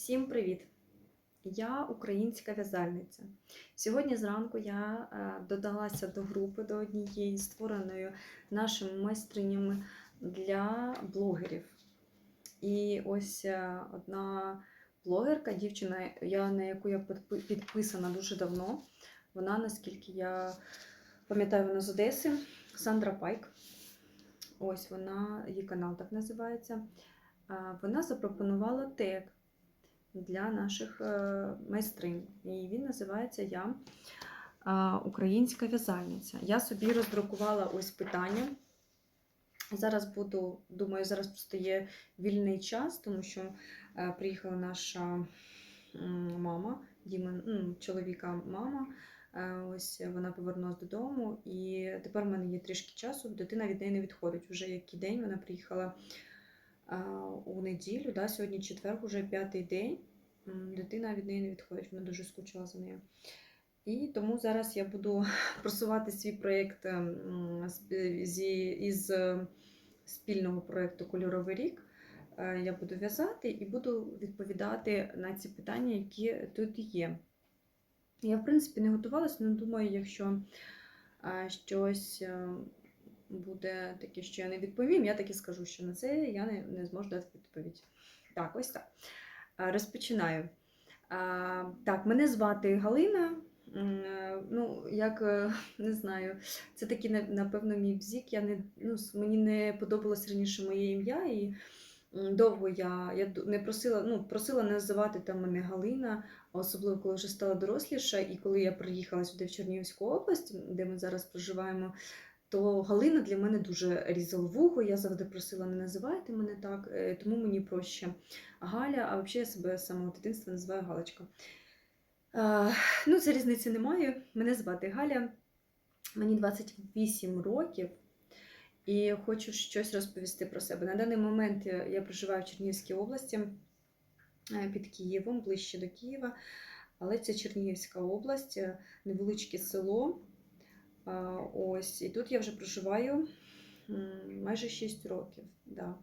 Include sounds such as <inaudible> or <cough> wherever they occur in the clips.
Всім привіт! Я українська в'язальниця. Сьогодні зранку я е, додалася до групи до однієї, створеної нашими майстринями для блогерів. І ось е, одна блогерка, дівчина, я, на яку я підписана дуже давно. Вона, наскільки я пам'ятаю, вона з Одеси, Сандра Пайк. Ось вона, її канал так називається. Вона запропонувала тег для наших е, майстринь. І він називається Я Українська в'язальниця. Я собі роздрукувала ось питання. Зараз буду, думаю, зараз просто є вільний час, тому що е, приїхала наша мама, Діма, чоловіка мама. Е, Ось вона повернулася додому, і тепер в мене є трішки часу. Дитина від неї не відходить. Вже який день вона приїхала у неділю, да, сьогодні четвер, вже п'ятий день. Дитина від неї не відходить, вона дуже скучила за нею. І тому зараз я буду <laughs> просувати свій проєкт ем, із е, спільного проєкту Кольоровий рік. Е, Я буду в'язати і буду відповідати на ці питання, які тут є. Я, в принципі, не готувалася, але думаю, якщо е, щось е, буде таке, що я не відповім, я таки скажу, що на це я не, не зможу дати відповідь. Так, ось так. Розпочинаю. Так, мене звати Галина. Е, Ну, як е, <laughs> не знаю, це такий, напевно, мій бзік. Я не, ну, мені не подобалось раніше моє ім'я, і довго я, я не просила, ну, просила називати там мене Галина, особливо коли вже стала доросліша, і коли я приїхала сюди в Чернігівську область, де ми зараз проживаємо, то Галина для мене дуже різала вухо. Я завжди просила не називайте мене так, е, тому мені проще Галя, а взагалі я себе з самого дитинства називаю Галочка. Ну, це різниці немає. Мене звати Галя, мені 28 років. І хочу щось розповісти про себе. На даний момент я я проживаю в Чернігівській області е, під Києвом, ближче до Києва. Але це Чернігівська область, е, невеличке село. Ось, і тут я вже проживаю майже 6 років. Да.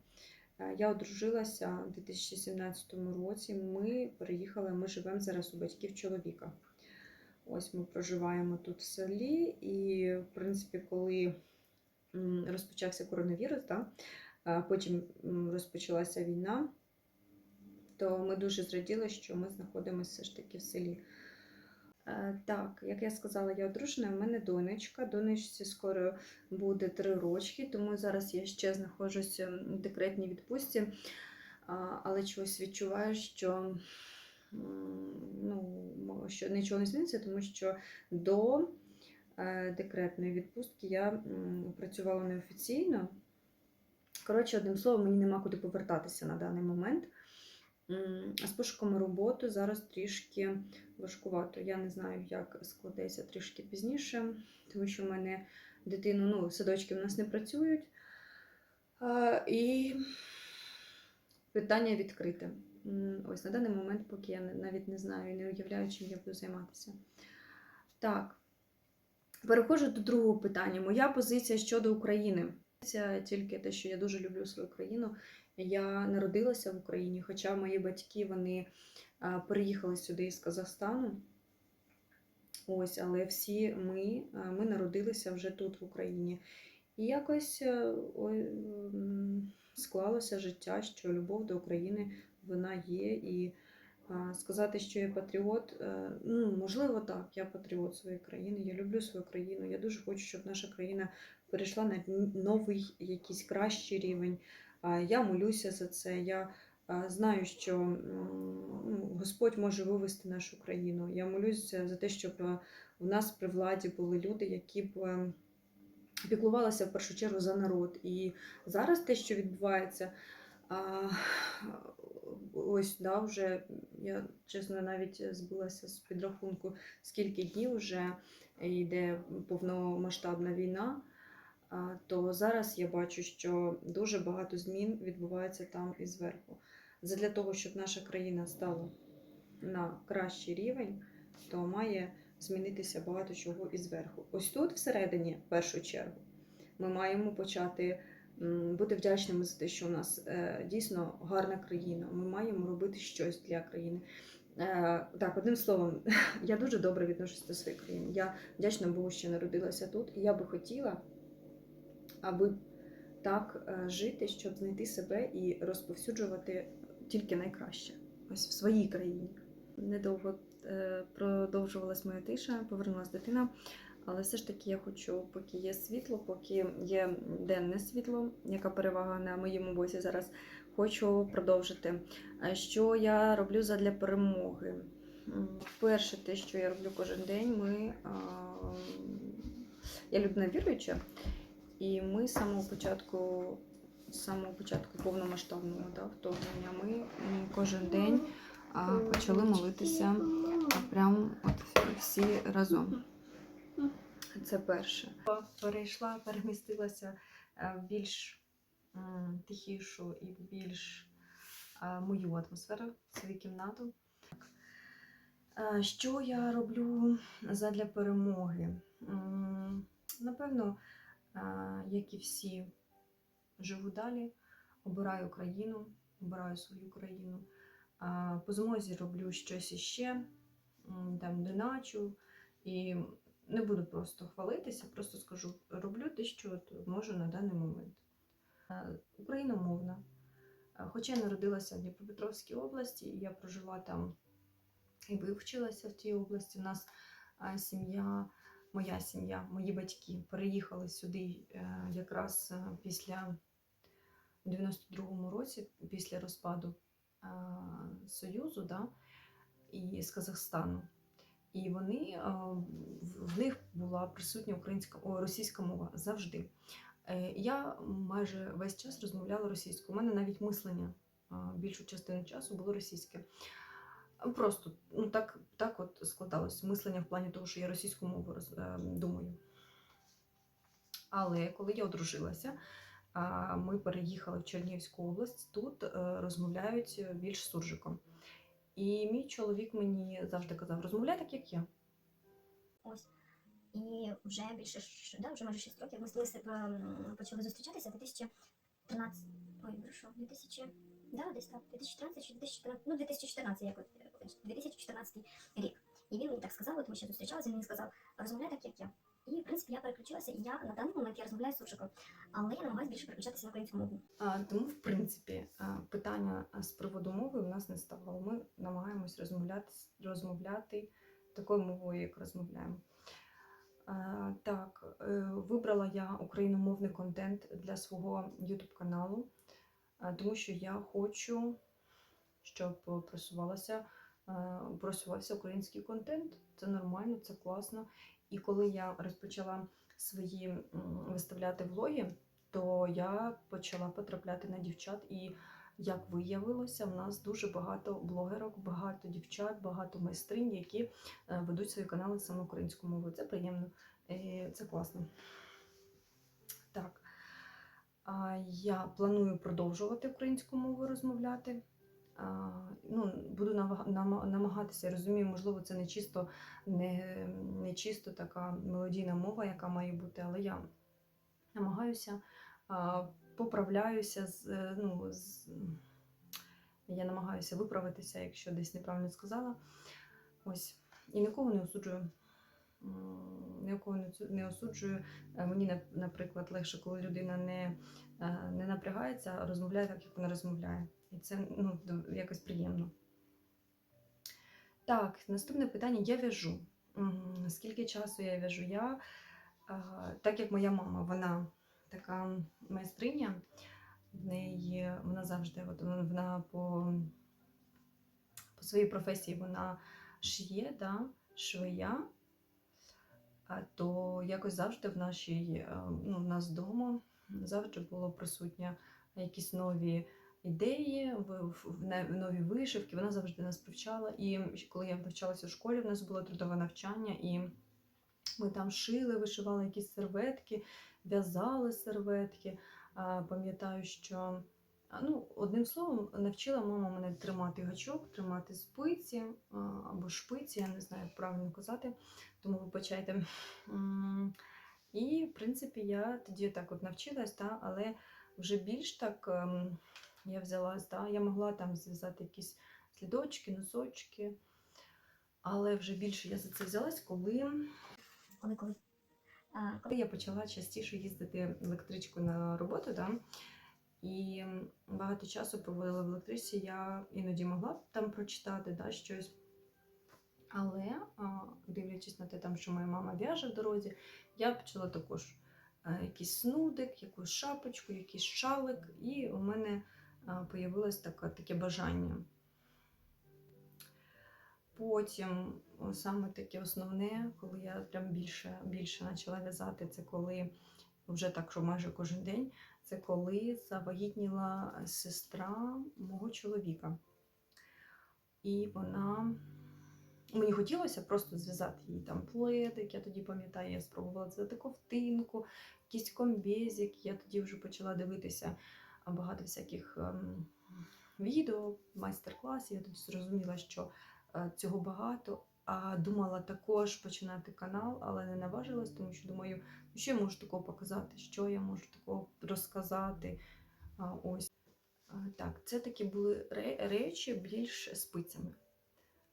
Е, Я одружилася у 2017 році. Ми переїхали, ми живемо зараз у батьків чоловіка. Ось ми проживаємо тут в селі, і, в принципі, коли розпочався коронавірус, да, потім розпочалася війна, то ми дуже зраділи, що ми знаходимося все ж таки в селі. Е, Так, як я сказала, я одружена, в мене донечка. Донечці скоро буде три рочки, тому зараз я ще знаходжуся в декретній відпустці, але чогось відчуваю, що, ну, що нічого не зміниться, тому що до е, декретної відпустки я працювала неофіційно. Коротше, одним словом, мені нема куди повертатися на даний момент. З пошуком роботи зараз трішки важкувато. Я не знаю, як складеться трішки пізніше, тому що в мене дитину, ну, садочки в нас не працюють. І питання відкрите. Ось на даний момент, поки я навіть не знаю і не уявляю, чим я буду займатися. Так, переходжу до другого питання. Моя позиція щодо України. Це тільки те, що я дуже люблю свою країну. Я народилася в Україні, хоча мої батьки вони переїхали сюди із Казахстану. Ось, але всі ми, ми народилися вже тут, в Україні. І якось е, ой, склалося життя, що любов до України вона є. І сказати, що я патріот, е, ну, можливо, так, я патріот своєї країни, я люблю свою країну. Я дуже хочу, щоб наша країна перейшла на новий, якийсь кращий рівень. Я молюся за це. Я знаю, що ну, Господь може вивести нашу країну. Я молюся за те, щоб е, у нас при владі були люди, які б е, піклувалися в першу чергу за народ. І зараз те, що відбувається, ось да, вже я чесно навіть збилася з підрахунку, скільки днів вже йде повномасштабна війна. То зараз я бачу, що дуже багато змін відбувається там і зверху. Задля того, щоб наша країна стала на кращий рівень, то має змінитися багато чого і зверху. Ось тут, всередині, в першу чергу, ми маємо почати бути вдячними за те, що у нас е, дійсно гарна країна. Ми маємо робити щось для країни. Е, Так, одним словом, <laughs> я дуже добре відношуся до своєї країни. Я вдячна Богу, що народилася тут, і я би хотіла, аби так е, жити, щоб знайти себе і розповсюджувати тільки найкраще ось в своїй країні. Недовго е, продовжувалась моя тиша, повернулася дитина. Але все ж таки я хочу, поки є світло, поки є денне світло, яка перевага на моєму боці зараз, хочу продовжити. Що я роблю задля перемоги? Перше, те, що я роблю кожен день, ми я людина віруюча, і ми з самого початку, з самого початку повномасштабного да, вторгнення, ми кожен день а, почали молитися а, прям от всі разом. Це перше. Перейшла, перемістилася е, в більш тихішу і в більш е, мою атмосферу, свою кімнату. Е, Що я роблю задля перемоги? Напевно, як і всі, живу далі, обираю країну, обираю свою країну. Е, По змозі роблю щось іще, там доначу. І не буду просто хвалитися, просто скажу, роблю те, що можу на даний момент. Е, Україномовна. Е, Хоча я народилася в Дніпропетровській області, я прожила там і вивчилася в тій області. У нас е, сім'я, моя сім'я, мої батьки переїхали сюди е, якраз е, після 92-му році, після розпаду е, Союзу да, і з Казахстану. І вони в- них була присутня українська о, російська мова завжди. Я майже весь час розмовляла російською. У мене навіть мислення більшу частину часу було російське. Просто ну так, так от складалось мислення в плані того, що я російську мову роз, е, думаю. Але коли я одружилася, ми переїхали в Чернігівську область. Тут е, розмовляють більш суржиком. І мій чоловік мені завжди казав: розмовляй так, як я. Ось. І вже більше да, вже майже 6 років ми ем, почали зустрічатися в 2013. Ой, прошу, 2000, да, десь так, 2013 чи 2014, ну 2014, як от, е, 2014 рік. І він мені так сказав, от ми ще зустрічалися, він мені сказав, розмовляй так, як я. І, в принципі, я переключилася, і я на даний момент я розмовляю з суржиком, але я намагаюся більше переключатися на українську мову. А, тому, в принципі, питання з приводу мови у нас не ставало. Ми намагаємось розмовляти, розмовляти такою мовою, як розмовляємо. Так, е, вибрала я україномовний контент для свого YouTube каналу, тому що я хочу, щоб просувалося, е, просувався український контент. Це нормально, це класно. І коли я розпочала свої виставляти влоги, то я почала потрапляти на дівчат. І як виявилося, в нас дуже багато блогерок, багато дівчат, багато майстринь, які е, ведуть свої канали саме українською мовою. Це приємно, е, це класно. Так. Я планую продовжувати українською мовою розмовляти. Ну, буду намагатися, розумію, можливо, це не чисто, не, не чисто така мелодійна мова, яка має бути, але я намагаюся, поправляюся е, ну, я намагаюся виправитися, якщо десь неправильно сказала. Ось. І нікого не осуджую. Нікого не осуджую. Е, Мені, наприклад, легше, коли людина не, е, не напрягається, а розмовляє так, як вона розмовляє. І це ну, якось приємно. Так, наступне питання. Я в'яжу. Скільки часу я в'яжу? Я, так як моя мама, вона така майстриня, в неї вона завжди, от вона- по, по своїй професії вона шиє, да, швея, то якось завжди в нашій, е, ну, в нас вдома завжди було присутня якісь нові ідеї, в, в, в нові вишивки. Вона завжди нас привчала. І коли я навчалася в школі, в нас було трудове навчання, і ми там шили, вишивали якісь серветки, в'язали серветки. Пам'ятаю, що ну, одним словом, навчила мама мене тримати гачок, тримати спиці або шпиці, я не знаю, як правильно казати, тому вибачайте. І, в принципі, я тоді так от навчилась, та, але вже більш так ем, я взялась, да, я могла там зв'язати якісь слідочки, носочки. Але вже більше я за це взялась, коли Коли коли. А, коли я почала частіше їздити електричкою на роботу, да, і багато часу проводила в електричці, я іноді могла там прочитати да, щось. Але, дивлячись на те, там, що моя мама в'яже в дорозі, я почала також е, якийсь снудик, якусь шапочку, якийсь шалик, і у мене появилось таке, таке бажання. Потім саме таке основне, коли я прям більше, більше почала в'язати, це коли вже так, що майже кожен день, це коли завагітніла сестра мого чоловіка. І вона мені хотілося просто зв'язати їй там пледик. Я тоді пам'ятаю, я спробувала зв'язати ковтинку, якийсь комбезик. Я тоді вже почала дивитися багато всяких ем, відео, майстер-класів. Я тоді зрозуміла, що е, цього багато. А думала також починати канал, але не наважилась, тому що думаю, ну, що я можу такого показати, що я можу такого розказати. Ось. Так, це такі були речі більш спицями.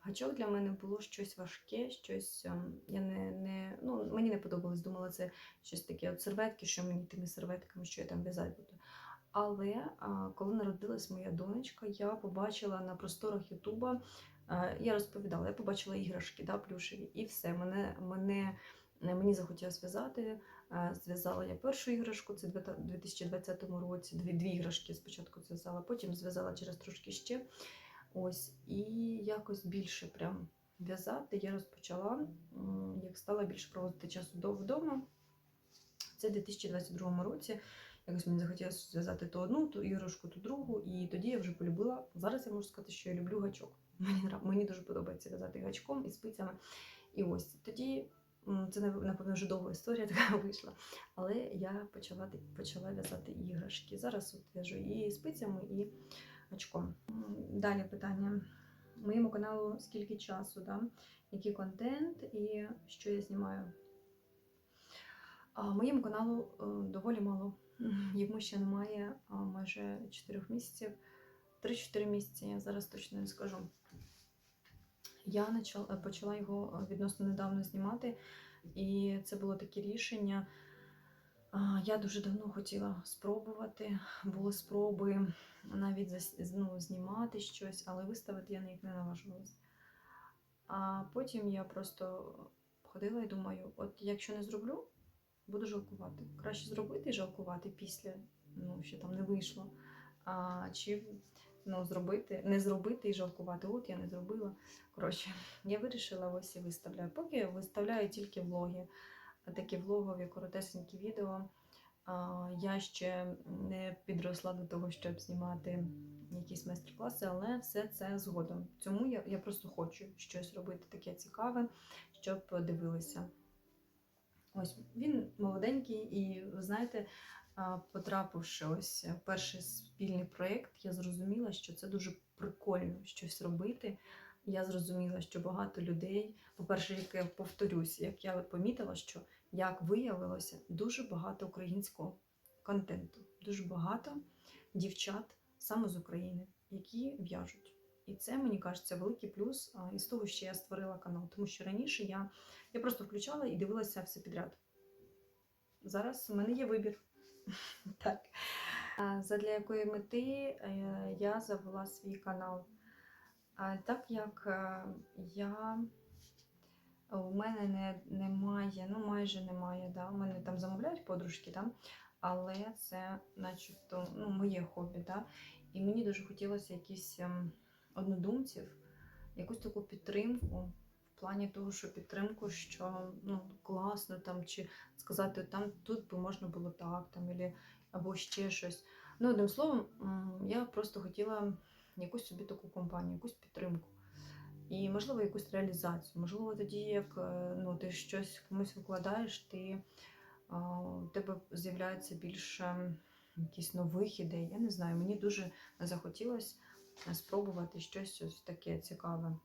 Гачок для мене було щось важке, щось ем, я не, не, ну, мені не подобалось, думала, це щось таке от серветки, що мені тими серветками, що я там в'язати буду. Але коли народилась моя донечка, я побачила на просторах Ютуба, я розповідала, я побачила іграшки да, плюшеві, і все. Мене, мене, мені захотілося зв'язати. Зв'язала я першу іграшку, це в 2020 році. Дві, дві іграшки спочатку зв'язала, потім зв'язала через трошки ще. Ось, і якось більше прям в'язати я розпочала, як стала більше проводити часу вдома. Це в 2022 році. Якось мені захотілося зв'язати то одну, ту іграшку, ту другу, і тоді я вже полюбила. Зараз я можу сказати, що я люблю гачок. <laughs> Мені, мені дуже подобається в'язати гачком і спицями. І ось тоді це напевно вже довга історія <laughs> така вийшла. Але я почала почала в'язати іграшки. Зараз от в'яжу і спицями, і гачком. Далі питання. Моєму каналу скільки часу, да? який контент і що я знімаю. А моєму каналу е, доволі мало. Йому ще немає майже 4 місяців. 3-4 місяці, я зараз точно не скажу. Я почала його е, відносно недавно знімати, і це було таке рішення. Я дуже давно хотіла спробувати. Були спроби навіть ну, знімати щось, але виставити я ніяк не наважувалась. А потім я просто ходила і думаю: от якщо не зроблю, буду жалкувати. Краще зробити і жалкувати після, ну, що там не вийшло. А, чи ну, зробити, не зробити і жалкувати. От я не зробила. Коротше, я вирішила ось і виставляю. Поки я виставляю тільки влоги, такі влогові коротесенькі відео. А, Я ще не підросла до того, щоб знімати якісь майстер-класи, але все це згодом. Цьому я, я просто хочу щось робити таке цікаве, щоб дивилися. Ось він молоденький, і ви знаєте, потрапивши ось в перший спільний проєкт, я зрозуміла, що це дуже прикольно щось робити. Я зрозуміла, що багато людей, по-перше, як я повторюсь, як я помітила, що як виявилося, дуже багато українського контенту, дуже багато дівчат саме з України, які в'яжуть. І це, мені кажеться, великий плюс із того, що я створила канал. Тому що раніше я, я просто включала і дивилася все підряд. Зараз у мене є вибір. <laughs> Так. Задля якої мети е, я завела свій канал. Так як е, я у мене не, немає, ну майже немає, да? у мене там замовляють подружки, да? але це начебто ну, моє хобі. Да? І мені дуже хотілося якісь ем, однодумців, якусь таку підтримку. В плані того, що підтримку, що ну, класно там, чи сказати, там тут би можна було так, там, або, або ще щось. Ну, одним словом, я просто хотіла якусь собі таку компанію, якусь підтримку. І, можливо, якусь реалізацію. Можливо, тоді, як е, ну, ти щось комусь викладаєш, ти, у тебе з'являється більше якісь нових ідей. Я не знаю, мені дуже захотілося спробувати щось ось таке цікаве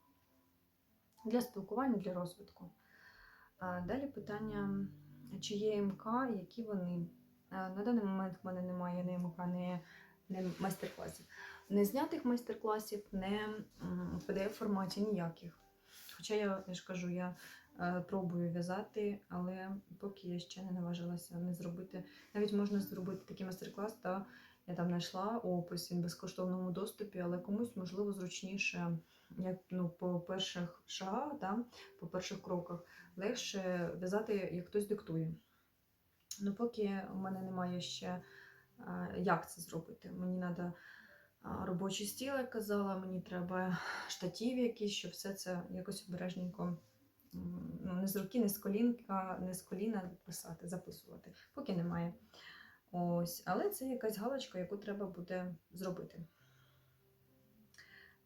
для спілкування, для розвитку. Далі питання, чи є МК, які вони? На даний момент в мене немає ні МК, ні, ні майстер-класів. Не знятих майстер-класів, не в pdf форматі ніяких. Хоча я, я ж кажу, я е, пробую в'язати, але поки я ще не наважилася не зробити. Навіть можна зробити такий майстер-клас, та я там знайшла опис він в безкоштовному доступі, але комусь можливо зручніше, як ну, по перших шагах, да, по перших кроках, легше в'язати, як хтось диктує. Ну, поки в мене немає ще е, як це зробити. Мені треба робочий стіл, як казала, мені треба штатів якісь, щоб все це якось обережненько ну, не з руки, не з колінка, не з коліна писати, записувати. Поки немає. Ось, але це якась галочка, яку треба буде зробити.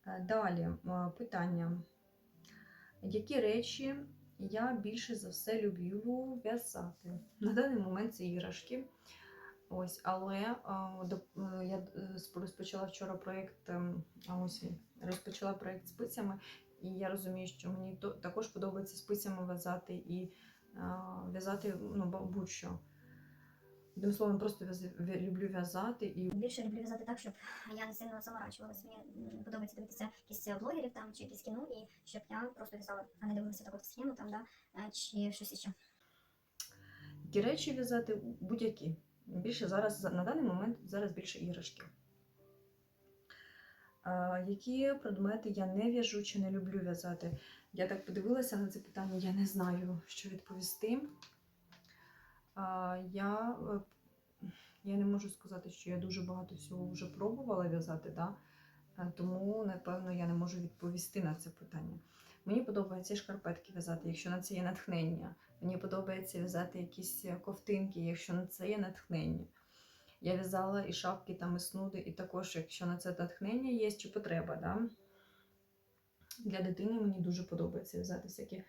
Е, Далі е, питання. Які речі я більше за все люблю в'язати? На даний момент це іграшки. Ось, але е, я розпочала вчора проєкт, ем, ось він, розпочала проєкт спицями, і я розумію, що мені також подобається спицями в'язати і в'язати ну, будь-що. Одним словом, просто в'яз- люблю в'язати і Більше люблю в'язати так, щоб я не сильно заморачувалась. Мені подобається дивитися якісь блогерів там чи якісь кіно, і щоб я просто в'язала, а не дивилася так от в схему там, да, е, чи щось іще. які речі в'язати будь-які. Більше зараз на даний момент зараз більше іграшки. А, які предмети я не в'яжу чи не люблю в'язати? Я так подивилася на це питання, я не знаю, що відповісти. Я, е, я не можу сказати, що я дуже багато всього вже пробувала в'язати, да? Е, тому, напевно, я не можу відповісти на це питання. Мені подобається шкарпетки в'язати, якщо на це є натхнення. Мені подобається в'язати якісь ковтинки, якщо на це є натхнення. Я в'язала і шапки, там, і снуди, і також, якщо на це натхнення є чи потреба. Да? Для дитини мені дуже подобається в'язати всякі е,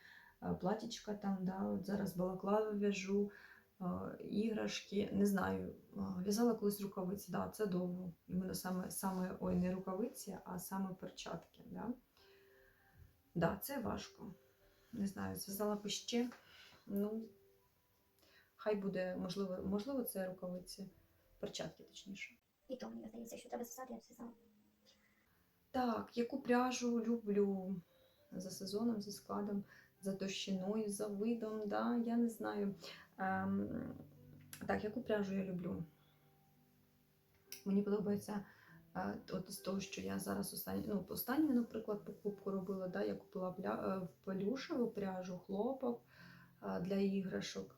платічка там, да? От зараз балаклави в'яжу, е, іграшки, не знаю. е, В'язала колись рукавиці, да, це довго. Іменно саме, саме ой, не рукавиці, а саме перчатки. Да? Да, це важко. Не знаю, зв'язала б ще. Ну, хай буде, можливо, можливо, це рукавиці, перчатки, точніше. І то мені здається, що треба зв'язати, я зв'язала. Так, яку пряжу люблю за сезоном, за складом, за товщиною, за видом, да, я не знаю. Ем, так, яку пряжу я люблю? Мені подобається е, от з того, що я зараз останню, ну, останню, наприклад, покупку робила, да, я купила е, плюшеву пряжу, хлопок е, для іграшок.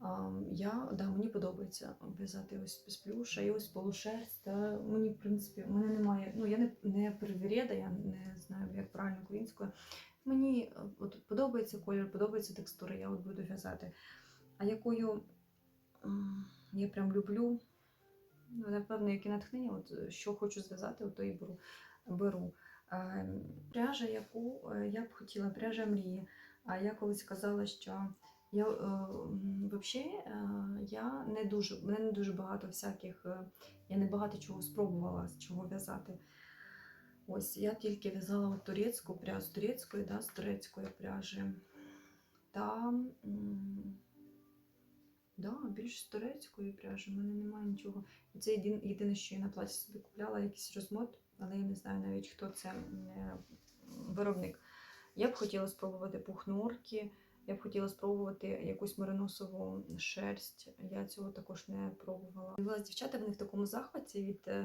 Ам, Я, да, мені подобається в'язати ось з плюша і ось полушерсть. Та мені, в принципі, мене немає. Ну, я не, не привереда, я не знаю, як правильно українською. Мені от, подобається колір, подобається текстура, я от буду в'язати. А якою я прям люблю, ну, напевно, яке натхнення, от, що хочу зв'язати, то і беру. беру. Пряжа, яку е, я б хотіла, пряжа мрії. А я колись казала, що я е, м, е, я не дуже, мене не дуже багато всяких, я не багато чого спробувала з чого в'язати. Ось я тільки в'язала турецьку пряжу з турецької, да, з турецької пряжі. Та да, більш з турецької пряжі, в мене немає нічого. Це єдине, єдине, що я на платі собі купляла, якийсь розмот, але я не знаю навіть, хто це е, виробник. Я б хотіла спробувати пухнурки, я б хотіла спробувати якусь мериносову шерсть. Я цього також не пробувала. Дивилась дівчата, вони в такому захваті від е,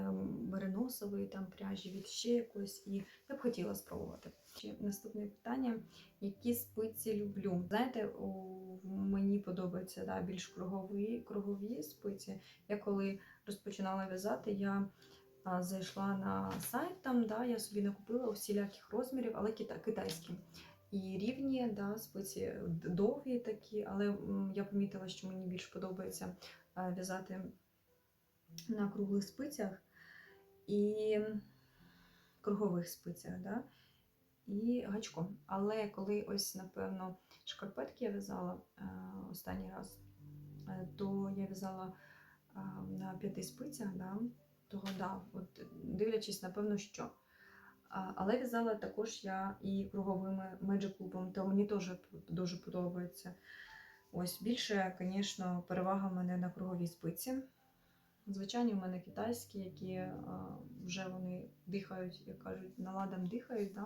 мериносової там пряжі, від ще якоїсь, і я б хотіла спробувати. Ще наступне питання: які спиці люблю? Знаєте, мені подобаються да, більш кругові, кругові спиці. Я коли розпочинала в'язати, я зайшла на сайт, там да, я собі накупила усіляких розмірів, але кита- китайські. І рівні, да, спиці довгі такі, але я помітила, що мені більш подобається в'язати на круглих спицях і кругових спицях, да, і гачком. Але коли ось, напевно, шкарпетки я в'язала е, останній раз, е, то я в'язала е, на п'яти спицях, да, того, да, от, дивлячись, напевно, що. Але в'язала також я і круговими Loop, то мені теж дуже подобається. Ось більше, звісно, перевага в мене на круговій спиці. Звичайні в мене китайські, які вже вони дихають, як кажуть, наладом дихають. Да?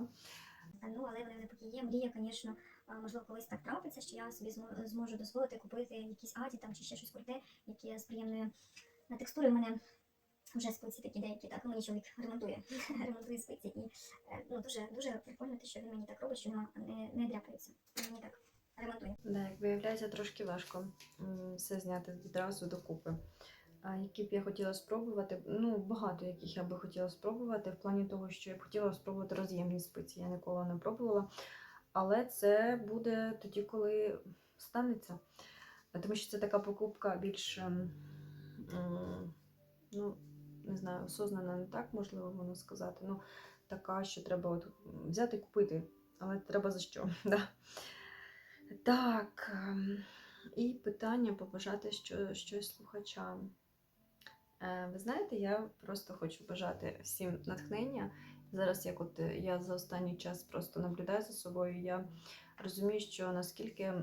Ну, але вони поки є. Мрія, звісно, можливо, колись так трапиться, що я собі змо- зможу дозволити купити якісь аді там чи ще щось круте, яке з приємною на текстурі. У мене вже спиці такі деякі, так мені чоловік <laughs> ремонтує, ремонтує спиці. І е, ну, дуже дуже прикольно те, що він мені так робить, що вона не, не дряпається. Мені так ремонтує. Да, як виявляється, трошки важко все зняти відразу докупи. А які б я хотіла спробувати, ну багато яких я би хотіла спробувати, в плані того, що я б хотіла спробувати роз'ємні спиці. Я ніколи не пробувала. Але це буде тоді, коли станеться. Тому що це така покупка більш, ну, не знаю, осознана не так, можливо, воно сказати. Ну, така, що треба от взяти і купити, але треба за що. <laughs> Да? Так, ем, і питання побажати що, щось слухачам. Е, Ви знаєте, я просто хочу бажати всім натхнення. Зараз, як от е, я за останній час просто наблюдаю за собою, я розумію, що наскільки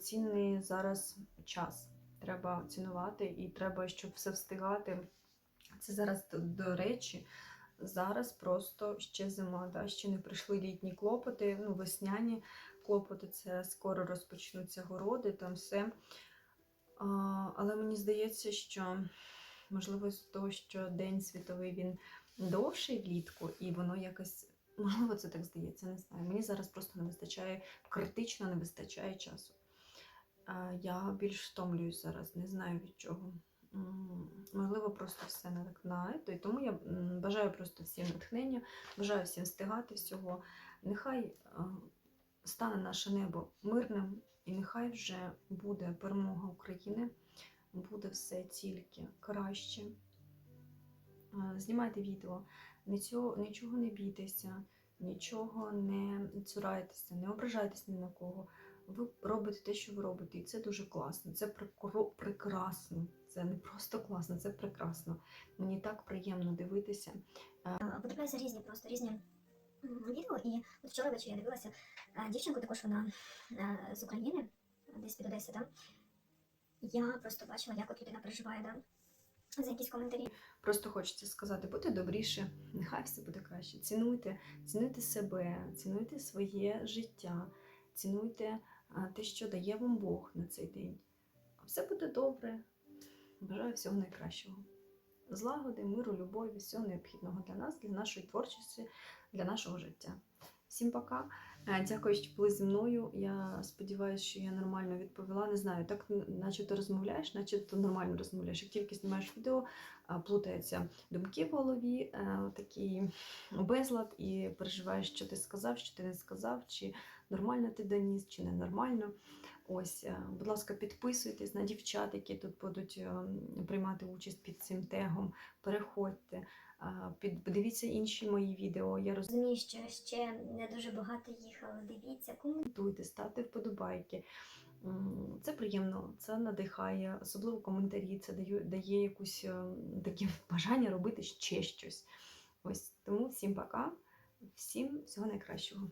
цінний зараз час. Треба цінувати і треба, щоб все встигати. Це зараз до, речі, зараз просто ще зима, да? ще не прийшли літні клопоти, ну, весняні клопоти, це скоро розпочнуться городи, там все. А, але мені здається, що можливо з того, що День світовий він довший влітку, і воно якось, можливо, це так здається, не знаю. Мені зараз просто не вистачає, критично не вистачає часу. Я більш втомлююсь зараз, не знаю від чого. Можливо, просто все на так на. І тому я бажаю просто всім натхнення, бажаю всім встигати всього. Нехай стане наше небо мирним, і нехай вже буде перемога України, буде все тільки краще. Е, Знімайте відео, нічого, нічого не бійтеся, нічого не цурайтеся, не ображайтесь ні на кого. Ви робите те, що ви робите, і це дуже класно. Це прекрасно. Це не просто класно, це прекрасно. Мені так приємно дивитися. А, Потрапляються різні, просто різні відео. І от вчора ввечері я дивилася дівчинку, також вона з України, десь під Одеси, да? Я просто бачила, як от людина переживає, да? За якісь коментарі. Просто хочеться сказати, будьте добріше, нехай все буде краще. Цінуйте, цінуйте себе, цінуйте своє життя, цінуйте те, що дає вам Бог на цей день. Все буде добре. Бажаю всього найкращого. Злагоди, миру, любові, всього необхідного для нас, для нашої творчості, для нашого життя. Всім пока. Е, Дякую, що були зі мною. Я сподіваюся, що я нормально відповіла. Не знаю, так наче ти розмовляєш, наче ти нормально розмовляєш. Як тільки знімаєш відео, плутаються думки в голові, е, такий безлад, і переживаєш, що ти сказав, що ти не сказав, чи нормально ти доніс, чи ненормально. Ось, е, будь ласка, підписуйтесь на дівчат, які тут будуть е, приймати участь під цим тегом. Переходьте, під, подивіться інші мої відео. Я Розумію, що ще не дуже багато їх, але дивіться, коментуйте, ставте вподобайки. Це приємно, це надихає, особливо коментарі. Це дає, дає якусь е, таке <laughs> бажання робити ще щось. Ось тому всім пока, всім всього найкращого.